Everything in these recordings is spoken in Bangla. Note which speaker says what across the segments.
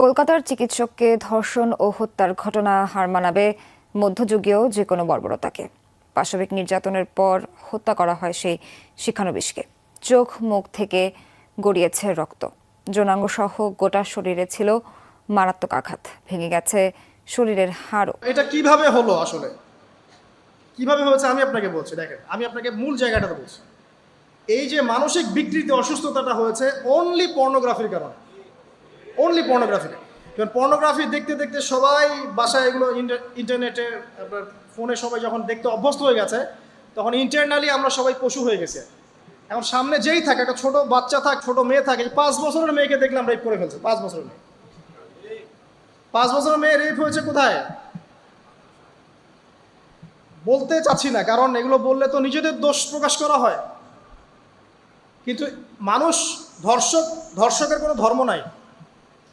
Speaker 1: কলকাতার চিকিৎসককে ধর্ষণ ও হত্যার ঘটনা হার মানাবে মধ্যযুগীয় যে কোনো বর্বরতাকে। পাশবিক নির্যাতনের পর হত্যা করা হয় সেই শিক্ষানবিশকে চোখ মুখ থেকে গড়িয়েছে রক্ত। যৌনাঙ্গ সহ গোটা শরীরে ছিল মারাত্মক আঘাত। ভেঙে গেছে শরীরের হাড়ও।
Speaker 2: এটা কীভাবে হলো আসলে? কীভাবে হয়েছে আমি আপনাকে বলছি, দেখেন, আমি আপনাকে মূল জায়গাটাতে বলছি। এই যে মানসিক বিকৃতি, অসুস্থতাটা হয়েছে অনলি পর্নোগ্রাফির কারণে। অনলি পর্নোগ্রাফি কারণ পর্নোগ্রাফি দেখতে দেখতে সবাই বাসায় এগুলো ইন্টার- ইন্টারনেটে আপনার ফোনে সবাই যখন দেখতে অভ্যস্ত হয়ে গেছে, তখন ইন্টারনালি আমরা সবাই পশু হয়ে গেছে। এখন সামনে যেই থাকে, একটা ছোট বাচ্চা থাক, ছোট মেয়ে থাকে পাঁচ বছরের মেয়েকে দেখলাম রেপ করে ফেলছে, পাঁচ বছরের মেয়ে। পাঁচ বছরের মেয়ে রেপ হয়েছে কোথায়? বলতে চাচ্ছি না, কারণ এগুলো বললে তো নিজেদের দোষ প্রকাশ করা হয়। কিন্তু মানুষ, ধর্ষক, ধর্ষকের কোনো ধর্ম নাই।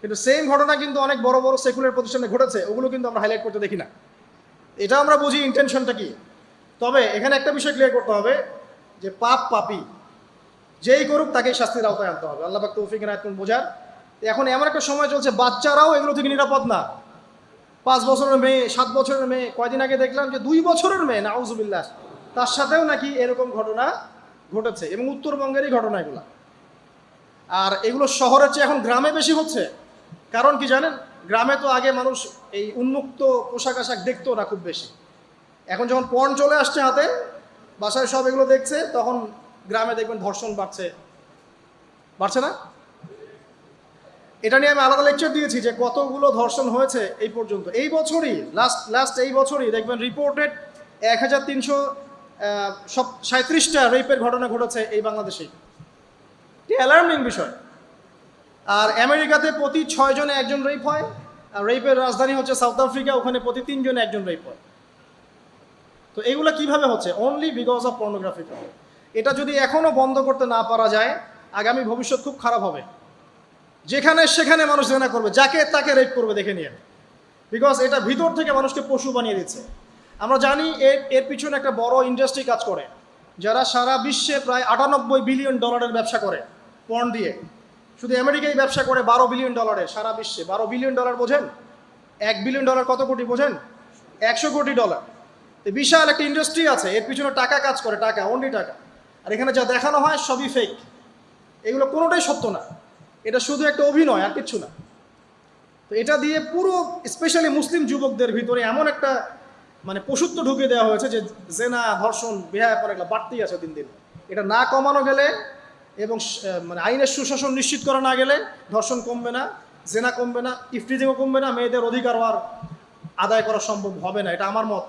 Speaker 2: কিন্তু সেম ঘটনা কিন্তু অনেক বড় বড় সেকুলার প্রতিষ্ঠানে ঘটেছে, ওগুলো কিন্তু আমরা হাইলাইট করতে দেখি না। এটা আমরা বুঝি ইন্টেনশনটা কি? তবে এখানে একটা বিষয় ক্লিয়ার করতে হবে যে পাপ পাপি, যেই করুক তাকেই শাস্তির আওতায় আনতে হবে। আল্লাহ তৌফিক নায়ত বোঝার। এখন এমন একটা সময় চলছে, বাচ্চারাও এগুলো থেকে নিরাপদ না। পাঁচ বছরের মেয়ে, সাত বছরের মেয়ে, কয়দিন আগে দেখলাম যে দুই বছরের মেয়ে না নাউজুবিল্লাহ, তার সাথেও নাকি এরকম ঘটনা ঘটেছে এবং উত্তরবঙ্গেরই ঘটনা এগুলো। আর এগুলো শহরের চেয়ে এখন গ্রামে বেশি হচ্ছে। কারণ কি জানেন? গ্রামে তো আগে মানুষ এই উন্মুক্ত পোশাক আশাক দেখতো না খুব বেশি। এখন যখন পর্ন চলে আসছে হাতে, বাসায় সব এগুলো দেখছে, তখন গ্রামে দেখবেন ধর্ষণ বাড়ছে। বাড়ছে না? এটা নিয়ে আমি আলাদা লেকচার দিয়েছি যে কতগুলো ধর্ষণ হয়েছে এই পর্যন্ত। এই বছরই লাস্ট লাস্ট এই বছরই দেখবেন রিপোর্টেড এক হাজার তিনশো সব সাঁত্রিশটা রেপের ঘটনা ঘটেছে এই বাংলাদেশে। অ্যালার্মিং বিষয়। আর আমেরিকাতে প্রতি ছয় জনে একজন রেপ হয়। আর রেপের রাজধানী হচ্ছে সাউথ আফ্রিকা ওখানে প্রতি তিনজনে একজন রেপ হয়। তো এগুলো কীভাবে হচ্ছে? অনলি বিকজ অফ পর্নোগ্রাফি এটা যদি এখনও বন্ধ করতে না পারা যায়, আগামী ভবিষ্যৎ খুব খারাপ হবে। যেখানে সেখানে মানুষ জেনা করবে, যাকে তাকে রেপ করবে, দেখে নিয়ে। বিকজ এটা ভিতর থেকে মানুষকে পশু বানিয়ে দিচ্ছে। আমরা জানি এর এর পিছনে একটা বড় ইন্ডাস্ট্রি কাজ করে, যারা সারা বিশ্বে প্রায় আটানব্বই বিলিয়ন ডলারের ব্যবসা করে পণ দিয়ে। শুধু আমেরিকায় ব্যবসা করে বারো বিলিয়ন ডলারে সারা বিশ্বে। বারো বিলিয়ন ডলার বোঝেন? এক বিলিয়ন ডলার কত কোটি বোঝেন? একশো কোটি ডলার। তো বিশাল একটা ইন্ডাস্ট্রি আছে, এর পিছনে টাকা কাজ করে, টাকা অনলি টাকা। আর এখানে যা দেখানো হয় সবই ফেক এগুলো কোনোটাই সত্য না। এটা শুধু একটা অভিনয়, আর কিচ্ছু না। তো এটা দিয়ে পুরো স্পেশালি মুসলিম যুবকদের ভিতরে এমন একটা মানে পশুত্ব ঢুকিয়ে দেওয়া হয়েছে যে, জেনা, ধর্ষণ বেহায় পরে বাড়তেই আছে দিন দিন। এটা না কমানো গেলে এবং মানে আইনের সুশাসন নিশ্চিত করা না গেলে ধর্ষণ কমবে না, জেনা কমবে না, ইফটিজিংও কমবে না, মেয়েদের অধিকার আর আদায় করা সম্ভব হবে না, এটা আমার মত।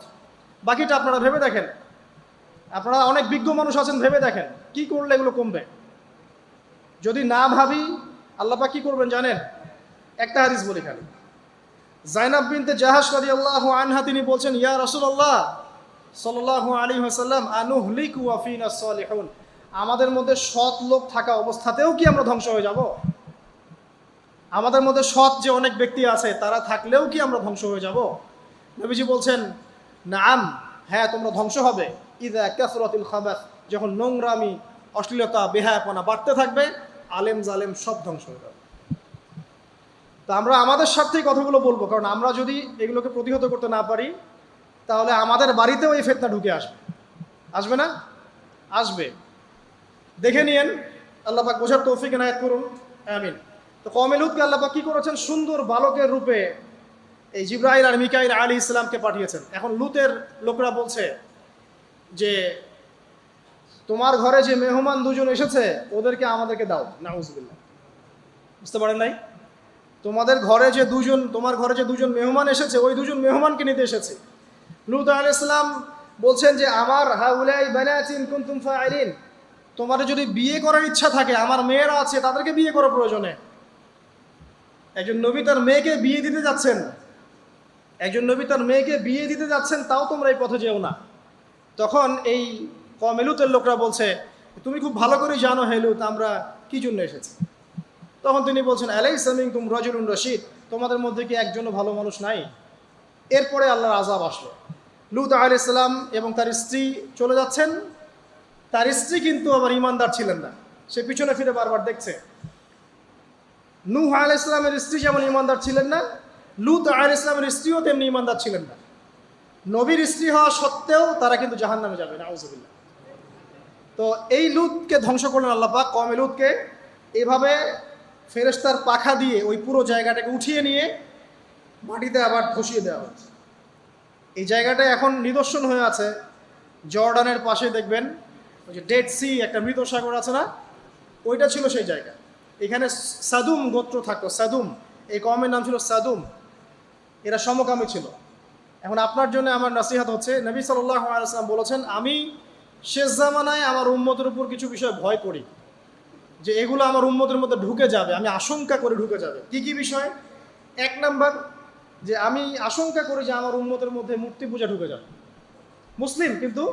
Speaker 2: বাকিটা আপনারা ভেবে দেখেন। আপনারা অনেক বিজ্ঞ মানুষ আছেন, ভেবে দেখেন, কি করলে এগুলো কমবে? যদি না ভাবি আল্লাপা কি করবেন জানেন? একটা হাদিস বলি খালি। জাইনাব বিনতে জাহাজ রাদি আল্লাহ আনহা, তিনি বলছেন, ইয়া রাসূলুল্লাহ, সাল্লাল্লাহু আলাইহি ওয়াসাল্লাম, আনুহলিকু ওয়া ফিনা সালিহুন। আমাদের মধ্যে সৎ লোক থাকা অবস্থাতেও কি আমরা ধ্বংস হয়ে যাব? আমাদের মধ্যে সৎ যে অনেক ব্যক্তি আছে, তারা থাকলেও কি আমরা ধ্বংস হয়ে যাব? নবীজি বলছেন, নাম হ্যাঁ তোমরা ধ্বংস হবে। ইদা কাসরাতিল খাবাস, যখন নোংরামি, অশ্লীলতা, বেহায়াপনা বাড়তে থাকবে, আলেম জালেম সব ধ্বংস হয়ে যাবে। তো আমরা আমাদের স্বার্থেই কথাগুলো বলব, কারণ আমরা যদি এগুলোকে প্রতিহত করতে না পারি, তাহলে আমাদের বাড়িতেও এই ফেতনা ঢুকে আসবে। আসবে না? আসবে। দেখে নিয়েন। আল্লাপাক বোঝার তৌফিক এনায়ত করুন। আমিন। তো কমেলুদকে আল্লাপাক কি করেছেন? সুন্দর বালকের রূপে এই জিব্রাহিল আর মিকাইল আলী ইসলামকে পাঠিয়েছেন। এখন লুতের লোকরা বলছে যে, তোমার ঘরে যে মেহমান দুজন এসেছে, ওদেরকে আমাদেরকে দাও। নাউজবিল্লাহ। বুঝতে পারেন নাই? তোমাদের ঘরে যে দুজন, তোমার ঘরে যে দুজন মেহমান এসেছে, ওই দুজন মেহমানকে নিতে এসেছে। লুত আল ইসলাম বলছেন যে, আমার হাউলাই বানাচিন কুনতুম ফাইলিন। তোমার যদি বিয়ে করার ইচ্ছা থাকে, আমার মেয়েরা আছে, তাদেরকে বিয়ে করা প্রয়োজনে। একজন নবী তার মেয়েকে বিয়ে দিতে যাচ্ছেন। একজন নবী তার মেয়েকে বিয়ে দিতে যাচ্ছেন, তাও তোমরা এই পথে যেও না। তখন এই কমেলুতের লোকরা বলছে, তুমি খুব ভালো করে জানো হেলুত আমরা কি জন্য এসেছি? তখন তিনি বলছেন আলাই সামিং তুম রজুলুন রশিদ, তোমাদের মধ্যে কি একজনও ভালো মানুষ নাই? এরপরে আল্লাহর আজাব আসলো। লুত আলাইসাল্লাম এবং তার স্ত্রী চলে যাচ্ছেন। তার স্ত্রী কিন্তু আবার ইমানদার ছিলেন না। সে পিছনে ফিরে বারবার দেখছে। নূহ ইসলামের স্ত্রী যেমন ইমানদার ছিলেন না, লুত আল ইসলামের স্ত্রীও তেমনি ইমানদার ছিলেন না। নবীর স্ত্রী হওয়া সত্ত্বেও তারা কিন্তু জাহান নামে যাবে না তো এই লুতকে ধ্বংস করলেন আল্লাহ পাক কমে লুতকে। এভাবে ফেরেস্তার পাখা দিয়ে ওই পুরো জায়গাটাকে উঠিয়ে নিয়ে মাটিতে আবার ধসিয়ে দেওয়া হচ্ছে। এই জায়গাটা এখন নিদর্শন হয়ে আছে। জর্ডানের পাশে দেখবেন ওই যে ডেড সি একটা মৃত সাগর আছে না? ওইটা ছিল সেই জায়গা। এখানে সাদুম গোত্র থাকতো, সাদুম। এই কমের নাম ছিল সাদুম। এরা সমকামী ছিল। এখন আপনার জন্য আমার নাসিহাত হচ্ছে, নবী সাল্লাহ বলেছেন, আমি শেষ জামানায় আমার উম্মতের উপর কিছু বিষয় ভয় করি। যে এগুলো আমার উম্মতের মধ্যে ঢুকে যাবে, আমি আশঙ্কা করে ঢুকে যাবে। কি কি বিষয়? এক নাম্বার, যে আমি আশঙ্কা করি যে আমার উন্মতের মধ্যে মূর্তি পূজা ঢুকে যাবে। মুসলিম, কিন্তু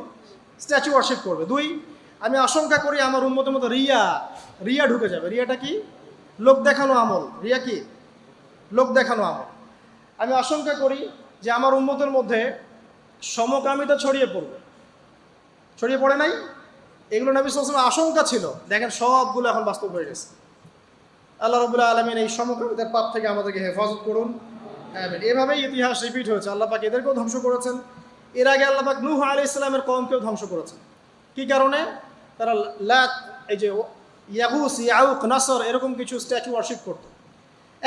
Speaker 2: স্ট্যাচু ওয়ার্শিপ করবে। দুই, আমি আশঙ্কা করি আমার উন্মতের মতো রিয়া রিয়া ঢুকে যাবে। রিয়াটা কি? লোক দেখানো আমল। রিয়া কি? লোক দেখানো আমল। আমি আশঙ্কা করি যে আমার উন্মতের মধ্যে সমকামিতা ছড়িয়ে পড়বে। ছড়িয়ে পড়ে নাই? এগুলো নবী সাল্লাল্লাহু আশঙ্কা ছিল। দেখেন সবগুলো এখন বাস্তব হয়ে গেছে। আল্লাহ রবুল্লাহ আলমিন এই সমকামিতার পাপ থেকে আমাদেরকে হেফাজত করুন। এভাবেই ইতিহাস রিপিট হয়েছে। আল্লাহ পাক এদেরকেও ধ্বংস করেছেন। এর আগে আল্লাহ পাক নূহ আলি ইসলামের কমকেও ধ্বংস করেছেন। কি কারণে? তারা লাত এই যে ইয়াহুস ইয়াউক, নাসর, এরকম কিছু স্ট্যাচু ওয়ার্শিপ করতো।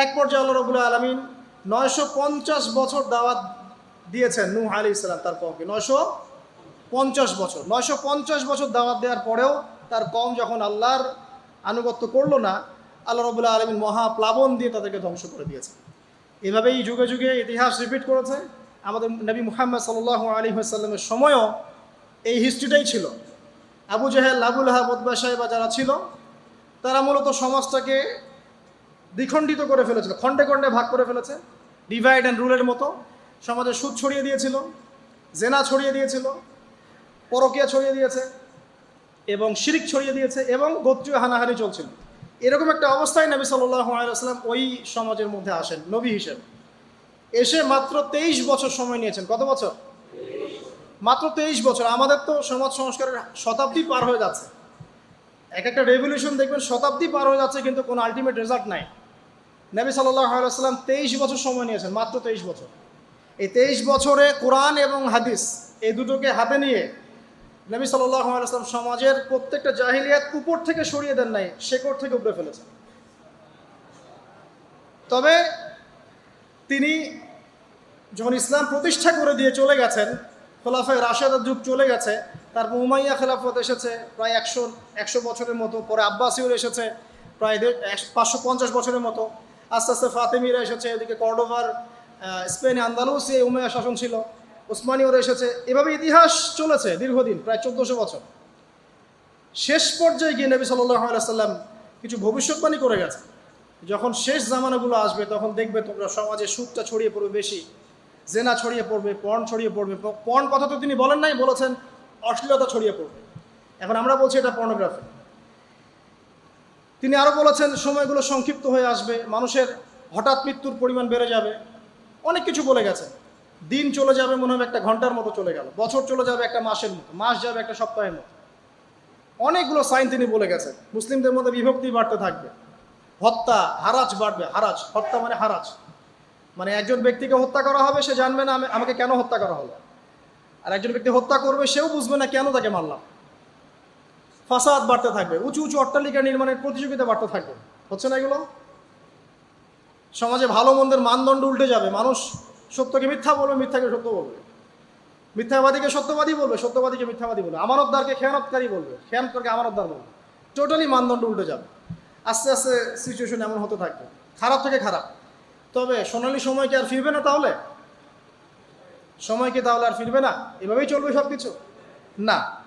Speaker 2: এক পর্যায়ে আল্লাহ রবুল্লাহ আলমিন নয়শো পঞ্চাশ বছর দাওয়াত দিয়েছেন নূহ আলি ইসলাম তার কমকে নয়শো পঞ্চাশ বছর। নয়শো পঞ্চাশ বছর দাওয়াত দেওয়ার পরেও তার কম যখন আল্লাহর আনুগত্য করল না, আল্লাহ রবুল্লাহ আলমিন মহাপ্লাবন দিয়ে তাদেরকে ধ্বংস করে দিয়েছে এভাবেই যুগে যুগে ইতিহাস রিপিট করেছে। আমাদের নবী মুহাম্মদ সাল আলী সাল্লামের সময়ও এই হিস্ট্রিটাই ছিল। আবু জাহেল আবুল হাব বদবাসায় বা যারা ছিল, তারা মূলত সমাজটাকে দ্বিখণ্ডিত করে ফেলেছিল, খণ্ডে খণ্ডে ভাগ করে ফেলেছে। ডিভাইড অ্যান্ড রুলের মতো সমাজে সুদ ছড়িয়ে দিয়েছিল, জেনা ছড়িয়ে দিয়েছিল, পরকিয়া ছড়িয়ে দিয়েছে এবং শিরিক ছড়িয়ে দিয়েছে এবং গোত্রীয় হানাহানি চলছিল। এরকম একটা অবস্থায় নবী সাল্লাম ওই সমাজের মধ্যে আসেন, নবী হিসেবে। এসে মাত্র তেইশ বছর সময় নিয়েছেন। কত বছর? মাত্র তেইশ বছর। আমাদের তো সমাজ সংস্কারের শতাব্দী পার হয়ে যাচ্ছে। এক একটা রেভলিউশন দেখবেন, শতাব্দী পার হয়ে যাচ্ছে, কিন্তু কোনো আলটিমেট রেজাল্ট নাই। নবী সাল্লাম তেইশ বছর সময় নিয়েছেন, মাত্র তেইশ বছর। এই তেইশ বছরে কোরআন এবং হাদিস এই দুটোকে হাতে নিয়ে নবী সাল্লাম সমাজের প্রত্যেকটা জাহিলিয়াত উপর থেকে সরিয়ে দেন নাই, শেকড় থেকে উপরে ফেলেছেন। তবে তিনি যখন ইসলাম প্রতিষ্ঠা করে দিয়ে চলে গেছেন, খোলাফায় রাশেদার যুগ চলে গেছে, তারপর উমাইয়া খেলাফত এসেছে, প্রায় একশো একশো বছরের মতো, পরে আব্বাসিউর এসেছে, প্রায় পাঁচশো পঞ্চাশ বছরের মতো। আস্তে আস্তে ফাতেমিরা এসেছে, এদিকে কর্ডোভার স্পেনে আন্দালুসি উমাইয়া শাসন ছিল, ওসমানীয়রা এসেছে। এভাবে ইতিহাস চলেছে দীর্ঘদিন, প্রায় চোদ্দোশো বছর। শেষ পর্যায়ে গিয়ে নবী সাল্লাম কিছু ভবিষ্যৎবাণী করে গেছে যখন শেষ জামানাগুলো আসবে, তখন দেখবে তোমরা সমাজে সুখটা ছড়িয়ে পড়বে বেশি, জেনা ছড়িয়ে পড়বে পর্ন ছড়িয়ে পড়বে। পর্ন কথা তো তিনি বলেন নাই, বলেছেন অশ্লীলতা ছড়িয়ে পড়বে। এখন আমরা বলছি এটা পর্নোগ্রাফি তিনি আরও বলেছেন, সময়গুলো সংক্ষিপ্ত হয়ে আসবে, মানুষের হঠাৎ মৃত্যুর পরিমাণ বেড়ে যাবে। অনেক কিছু বলে গেছে। দিন চলে যাবে মনে হবে একটা ঘণ্টার মতো চলে গেল, বছর চলে যাবে একটা মাসের মতো, মাস যাবে একটা সপ্তাহের মতো। অনেকগুলো সাইন তিনি বলে গেছেন, মুসলিমদের মধ্যে বিভক্তি বাড়তে থাকবে। হত্যা, হারাজ বাড়বে, হারাজ। হত্যা মানে হারাজ। মানে একজন ব্যক্তিকে হত্যা করা হবে, সে জানবে না আমাকে কেন হত্যা করা হলো। আর একজন ব্যক্তি হত্যা করবে, সেও বুঝবে না কেন তাকে মারলাম। ফাসাদ বাড়তে থাকবে, উঁচু উঁচু অট্টালিকা নির্মাণের প্রতিযোগিতা বাড়তে থাকবে। হচ্ছে না এগুলো? সমাজে ভালো মন্দের মানদণ্ড উল্টে যাবে। মানুষ সত্যকে মিথ্যা বলবে, মিথ্যাকে সত্য বলবে। মিথ্যাবাদীকে সত্যবাদী বলবে, সত্যবাদীকে মিথ্যাবাদী বলবে। আমানতদারকে খেয়ানতকারী বলবে, খেয়ানতকারকে আমানতদার বলবে। টোটালি মানদণ্ড উল্টে যাবে। আস্তে আস্তে সিচুয়েশন এমন হতে থাকবে। খারাপ থেকে খারাপ। তবে সোনালি সময় কি আর ফিরবে না তাহলে? সময় কি তাহলে আর ফিরবে না? এভাবেই চলবে সব কিছু না।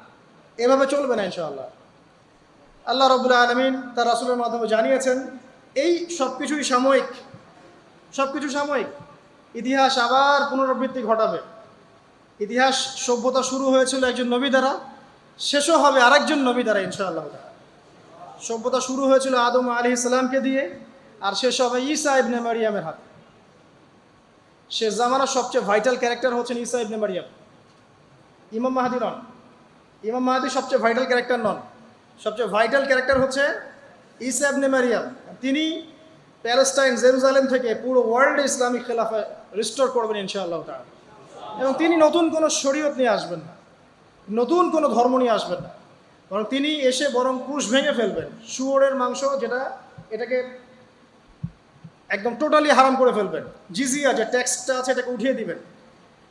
Speaker 2: এভাবে চলবে না ইনশাআল্লাহ। আল্লাহ রবুল্লা আলমিন তার রাসুলের মাধ্যমে জানিয়েছেন, এই সব কিছুই সাময়িক। সব কিছু সাময়িক। ইতিহাস আবার পুনরাবৃত্তি ঘটাবে। ইতিহাস সভ্যতা শুরু হয়েছিল একজন নবী দ্বারা, শেষও হবে আরেকজন নবী দ্বারা ইনশাআল্লাহ। সভ্যতা শুরু হয়েছিল আদম আলী ইসলামকে দিয়ে, আর শেষ হবে ঈসা ইবনে মারিয়ামের হাতে। শেষ জামানার সবচেয়ে ভাইটাল ক্যারেক্টার হচ্ছেন ঈসা ইবনে মারিয়াম। ইমাম মাহাদি নন। ইমাম মাহাদি সবচেয়ে ভাইটাল ক্যারেক্টার নন। সবচেয়ে ভাইটাল ক্যারেক্টার হচ্ছে ঈসা ইবনে মারিয়াম। তিনি প্যালেস্টাইন জেরুজালেম থেকে পুরো ওয়ার্ল্ডে ইসলামিক খেলাফা রিস্টোর করবেন ইনশাআল্লাহ তাআলা। এবং তিনি নতুন কোনো শরীয়ত নিয়ে আসবেন না। নতুন কোনো ধর্ম নিয়ে আসবেন না। বরং তিনি এসে বরং ক্রুশ ভেঙে ফেলবেন। শুয়োরের মাংস যেটা, এটাকে একদম টোটালি হারাম করে ফেলবেন। জিজিয়া যে ট্যাক্সটা আছে, এটাকে উঠিয়ে দিবেন।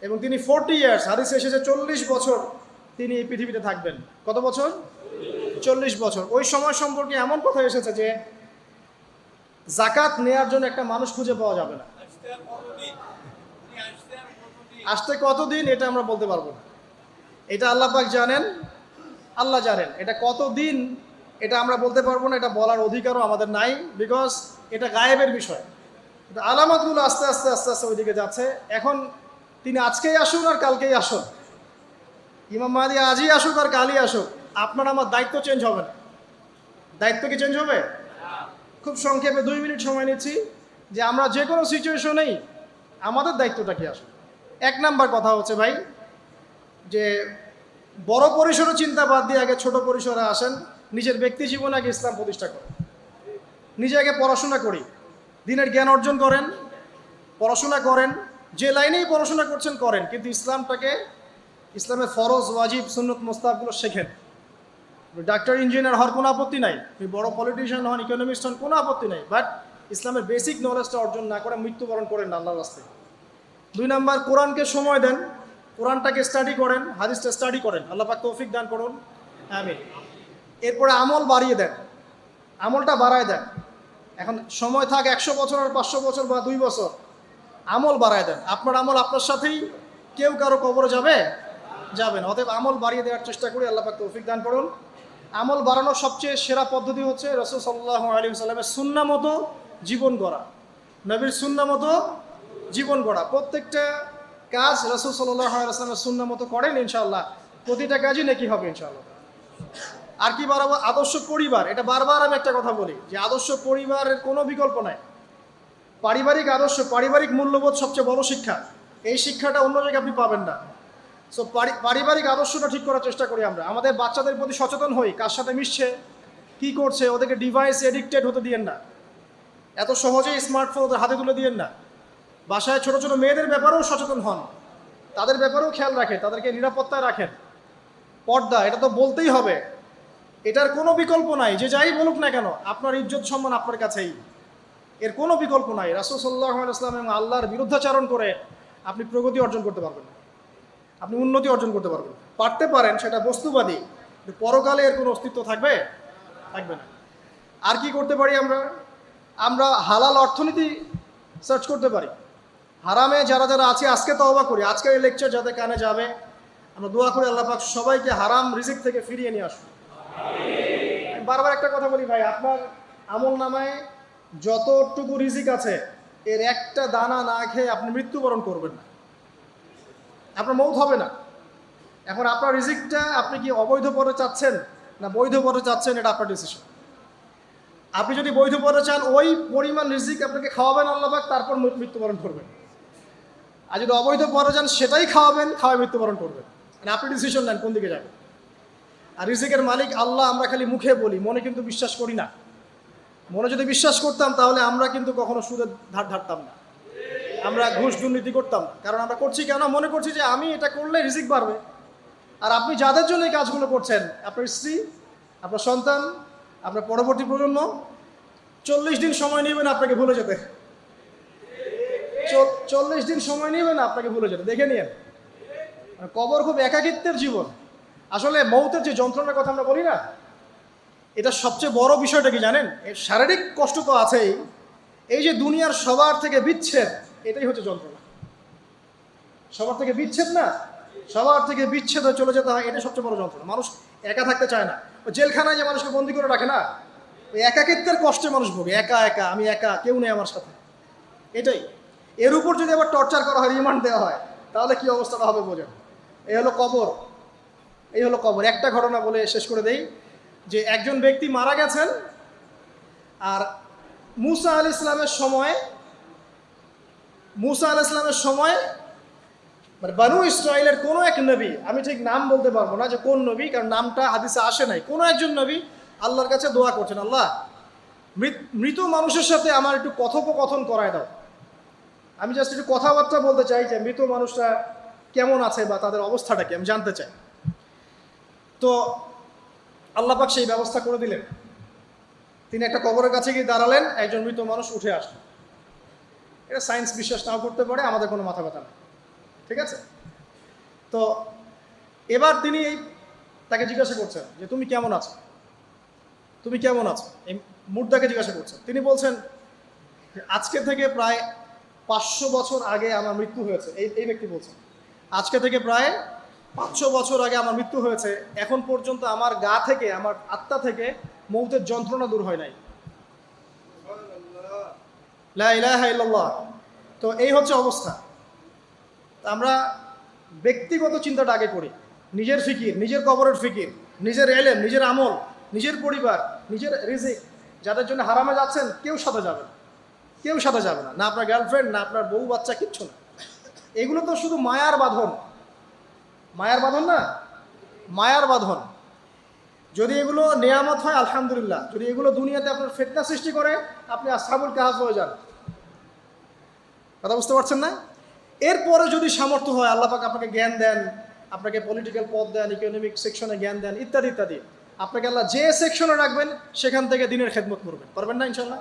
Speaker 2: এবং তিনি ফোরটি ইয়ার্স হাদিসে এসেছে চল্লিশ বছর তিনি এই পৃথিবীতে থাকবেন। কত বছর? চল্লিশ বছর। ওই সময় সম্পর্কে এমন কথা এসেছে যে, জাকাত নেয়ার জন্য একটা মানুষ খুঁজে পাওয়া যাবে না। আসতে কতদিন, এটা আমরা বলতে পারব না। এটা আল্লাহ পাক জানেন আল্লাহ জানেন। এটা কতদিন, এটা আমরা বলতে পারব না, এটা বলার অধিকারও আমাদের নাই বিকজ এটা গায়েবের বিষয়। আলামতগুলো আস্তে আস্তে আস্তে আস্তে ওইদিকে যাচ্ছে। এখন তিনি আজকেই আসুন আর কালকেই আসুন। ইমাম মাহাদি আজই আসুক আর কালই আসুক। আপনার আমার দায়িত্ব চেঞ্জ হবে না। দায়িত্ব কি চেঞ্জ হবে? খুব সংক্ষেপে দুই মিনিট সময় নিচ্ছি যে আমরা যে কোনো সিচুয়েশনেই আমাদের দায়িত্বটা কি আসবে এক নাম্বার কথা হচ্ছে ভাই, যে বড় পরিসরে চিন্তা বাদ দিয়ে আগে ছোট পরিসরে আসেন, নিজের ব্যক্তি জীবনে আগে ইসলাম প্রতিষ্ঠা করেন। নিজে আগে পড়াশোনা করি। দিনের জ্ঞান অর্জন করেন, পড়াশোনা করেন, যে লাইনেই পড়াশোনা করছেন করেন, কিন্তু ইসলামটাকে, ইসলামের ফরজ, ওয়াজিব, সুন্নত মোস্তাবগুলো শেখেন। ডাক্তার, ইঞ্জিনিয়ার হওয়ার কোনো আপত্তি নাই। আপনি বড় পলিটিশিয়ান হন ইকোনমিস্ট হন, কোনো আপত্তি নাই। বাট ইসলামের বেসিক নলেজটা অর্জন না করে মৃত্যুবরণ করেন আল্লাহর রাস্তায়। দুই নাম্বার, কোরআনকে সময় দেন। কোরআনটাকে স্টাডি করেন, হাদিসটা স্টাডি করেন। আল্লাহ পাক তৌফিক দান করুন। আমিন। এরপরে আমল বাড়িয়ে দেন। আমলটা বাড়ায় দেন। এখন সময় থাক একশো বছর আর পাঁচশো বছর বা দুই বছর। আমল বাড়ায় দেন। আপনার আমল আপনার সাথেই কেউ কারও কবরে যাবে? যাবেন অতএব আমল বাড়িয়ে দেওয়ার চেষ্টা করি। আল্লাহ পাক তৌফিক দান করুন। আমল বাড়ানোর সবচেয়ে সেরা পদ্ধতি হচ্ছে রসুল সাল্লাহ আলী সাল্লামের সুন্না মতো জীবন গড়া। নবীর সুন্না মতো জীবন গড়া। প্রত্যেকটা কাজ রসুল সাল্লাহ আসলামের সুন্না মতো করেন ইনশাল্লাহ প্রতিটা কাজই নাকি হবে ইনশাল্লাহ আর কি বাড়াবো? আদর্শ পরিবার। এটা বারবার আমি একটা কথা বলি যে আদর্শ পরিবারের কোনো বিকল্প নাই। পারিবারিক আদর্শ, পারিবারিক মূল্যবোধ সবচেয়ে বড় শিক্ষা। এই শিক্ষাটা অন্য জায়গায় আপনি পাবেন না। সো পারিবারিক আদর্শটা ঠিক করার চেষ্টা করি আমরা। আমাদের বাচ্চাদের প্রতি সচেতন হই, কার সাথে মিশছে, কি করছে, ওদেরকে ডিভাইস এডিক্টেড হতে দিয়েন না। এত সহজেই স্মার্টফোন ওদের হাতে তুলে দিয়েন না। বাসায় ছোট ছোট মেয়েদের ব্যাপারেও সচেতন হন। তাদের ব্যাপারেও খেয়াল রাখেন, তাদেরকে নিরাপত্তায় রাখেন। পর্দা, এটা তো বলতেই হবে। এটার কোনো বিকল্প নাই, যে যাই বলুক না কেন, আপনার ইজ্জত সম্মান আপনার কাছেই। এর কোনো বিকল্প নাই। রাসুল সাল্লাহ ইসলাম এবং আল্লাহর বিরুদ্ধাচারণ করে আপনি প্রগতি অর্জন করতে পারবেন আপনি উন্নতি অর্জন করতে পারবেন পারতে পারেন, সেটা বস্তুবাদী পরকালে এর কোনো অস্তিত্ব থাকবে? থাকবে না। আর কি করতে পারি আমরা? আমরা হালাল অর্থনীতি সার্চ করতে পারি। হারামে যারা যারা আছে, আজকে তো অবাক করি। আজকের এই লেকচার যাদের কানে যাবে, আমরা দোয়া করি আল্লাহ পাক সবাইকে হারাম রিজিক থেকে ফিরিয়ে নিয়ে আসুন বারবার একটা কথা বলি ভাই, আপনার আমল নামায় যতটুকু রিজিক আছে, এর একটা দানা না খেয়ে আপনি মৃত্যুবরণ করবেন না। আপনার মৌত হবে না। এখন আপনার রিজিকটা আপনি কি অবৈধ পরে চাচ্ছেন, না বৈধ পরে চাচ্ছেন, এটা আপনার ডিসিশন আপনি যদি বৈধ পরে চান, ওই পরিমাণ রিজিক আপনাকে খাওয়াবেন আল্লাহবাক তারপর মৃত্যুবরণ করবেন। আর যদি অবৈধ পরে যান, সেটাই খাওয়াবেন খাওয়াই মৃত্যুবরণ করবেন। মানে আপনি ডিসিশন নেন কোন দিকে যাবেন। আর রিজিকের মালিক আল্লাহ, আমরা খালি মুখে বলি, মনে কিন্তু বিশ্বাস করি না। মনে যদি বিশ্বাস করতাম, তাহলে আমরা কিন্তু কখনো সুদের ধার ধারতাম না। আমরা ঘুষ দুর্নীতি করতাম না। কারণ আমরা করছি কেন? মনে করছি যে আমি এটা করলে রিজিক বাড়বে। আর আপনি যাদের জন্য এই কাজগুলো করছেন, আপনার স্ত্রী, আপনার সন্তান, আপনার পরবর্তী প্রজন্ম, চল্লিশ দিন সময় নেবেন, আপনাকে ভুলে যেতে চল্লিশ দিন সময় নেবেন আপনাকে ভুলে যেতে। দেখে নিন মানে কবর খুব একাকিত্বের জীবন। আসলে মৌতের যে যন্ত্রণার কথা আমরা বলি না, এটা সবচেয়ে বড় বিষয়টা কি জানেন? শারীরিক কষ্ট তো আছেই। এই যে দুনিয়ার সবার থেকে বিচ্ছেদ, এটাই হচ্ছে যন্ত্রণা। সবার থেকে বিচ্ছেদ না, সবার থেকে বিচ্ছেদ হয়ে চলে যেতে হয়, এটা সবচেয়ে বড় যন্ত্রণা। মানুষ একা থাকতে চায় না। জেলখানায় যে মানুষকে বন্দি করে রাখে না, ওই একাকিত্বের কষ্টে মানুষ ভোগে। একা একা, আমি একা, কেউ নেই আমার সাথে। এটাই। এর উপর যদি আবার টর্চার করা হয় রিমান্ড দেওয়া হয়, তাহলে কি অবস্থাটা হবে বোঝেন? এই হলো কবর। এই হলো কবর। একটা ঘটনা বলে শেষ করে দেই, যে একজন ব্যক্তি মারা গেছেন, আর মুসা আল ইসলামের সময়, মুসা আল ইসলামের সময় মানে বানু ইসরায়েলের কোনো এক নবী, আমি ঠিক নাম বলতে পারব না যে কোন নবী, কারণ নামটা হাদিসে আসে নাই, কোনো একজন নবী আল্লাহর কাছে দোয়া করছেন, আল্লাহ মৃত- মানুষের সাথে আমার একটু কথোপকথন করায় দাও। আমি জাস্ট একটু কথাবার্তা বলতে চাই যে মৃত মানুষরা কেমন আছে বা তাদের অবস্থাটা কি, আমি জানতে চাই। তো আল্লাপাক সেই ব্যবস্থা করে দিলেন। তিনি একটা কবরের কাছে গিয়ে দাঁড়ালেন, একজন মৃত মানুষ উঠে আসলেন এটা সায়েন্স বিশ্বাস নাও করতে পারে, আমাদের কোনো মাথা ব্যথা নেই। ঠিক আছে? তো এবার তিনি এই তাকে জিজ্ঞাসা করছেন যে, তুমি কেমন আছো? তুমি কেমন আছো? এই মুর্দাকে জিজ্ঞাসা করছেন। তিনি বলছেন আজকে থেকে প্রায় পাঁচশো বছর আগে আমার মৃত্যু হয়েছে। এই এই ব্যক্তি বলছেন আজকে থেকে প্রায় পাঁচশো বছর আগে আমার মৃত্যু হয়েছে। এখন পর্যন্ত আমার গা থেকে, আমার আত্মা থেকে মৌতের যন্ত্রণা দূর হয় নাই। তো এই হচ্ছে অবস্থা। আমরা ব্যক্তিগত চিন্তাটা আগে করি। নিজের ফিকির, নিজের কবরের ফিকির, নিজের এলেম, নিজের আমল, নিজের পরিবার, নিজের রিজিক, যাদের জন্য হারামে যাচ্ছেন, কেউ সাথে যাবে না। কেউ সাথে যাবে না না আপনার গার্লফ্রেন্ড না আপনার বউ, বাচ্চা, কিচ্ছু না। এগুলো তো শুধু মায়ার বাঁধন। মায়ার বাঁধন না, মায়ার বাঁধন। যদি এগুলো নেয়ামত হয়, আলহামদুলিল্লাহ। যদি এগুলো দুনিয়াতে আপনার ফেতনা সৃষ্টি করে, আপনি আসাবুল কাহাফ হয়ে যান। কথা বুঝতে পারছেন না? এরপরে যদি সামর্থ্য হয়, আল্লাহ পাক আপনাকে জ্ঞান দেন, আপনাকে পলিটিক্যাল পদ দেন ইকোনমিক সেকশনে জ্ঞান দেন, ইত্যাদি ইত্যাদি। আপনাকে আল্লাহ যে সেকশনে রাখবেন, সেখান থেকে দিনের খেদমত করবেন। পারবেন না ইনশাল্লাহ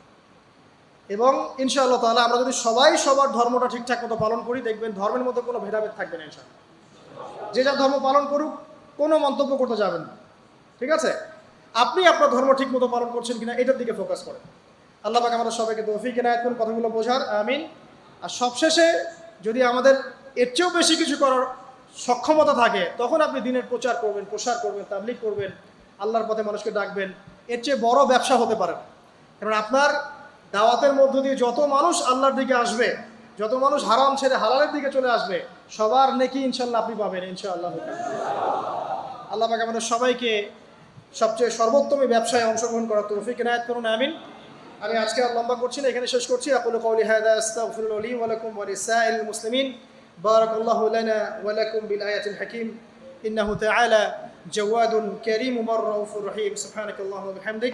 Speaker 2: এবং ইনশাআল্লাহ তাহলে আমরা যদি সবাই সবার ধর্মটা ঠিকঠাক মতো পালন করি, দেখবেন ধর্মের মধ্যে কোনো ভেদাভেদ থাকবে না ইনশাআল্লাহ। যে যার ধর্ম পালন করুক, কোনো মন্তব্য করতে যাবেন না। ঠিক আছে? আপনি আপনার ধর্ম ঠিক মতো পালন করছেন কিনা, এটার দিকে ফোকাস করেন। আল্লাহ পাক আমাদের সবাইকে তৌফিক এনায়ত করুন, কথাগুলো বোঝার। আমিন। আর সবশেষে যদি আমাদের এর চেয়েও বেশি কিছু করার সক্ষমতা থাকে, তখন আপনি দিনের প্রচার করবেন, প্রসার করবেন তাবলিক করবেন, আল্লাহর পথে মানুষকে ডাকবেন। এর চেয়ে বড় ব্যবসা হতে পারে কারণ আপনার দাওয়াতের মধ্য দিয়ে যত মানুষ আল্লাহর দিকে আসবে, যত মানুষ হারাম ছেড়ে হালালের দিকে চলে আসবে, সবার নেকি ইনশাল্লাহ আপনি পাবেন, ইনশাআল্লাহ। আল্লাহ পাকে আমাদের সবাইকে সবচেয়ে সর্বোত্তম ব্যবসায় অংশগ্রহণ করার তৌফিক এনায়ত করুন, আমিন। আমি আজকে আর লম্বা করছি না, এখানে শেষ করছি। আকুল কওলি হাদা আস্তাগফিরুল লি ওয়া লাকুম ওয়া লিসাইল মুসলিমিন। بارك الله لنا ولكم بالآية الحكيم إنه تعالى جواد كريم مرة মাররাউফুর রহিম। সুবহানাকাল্লাহুম্মা وبحمدك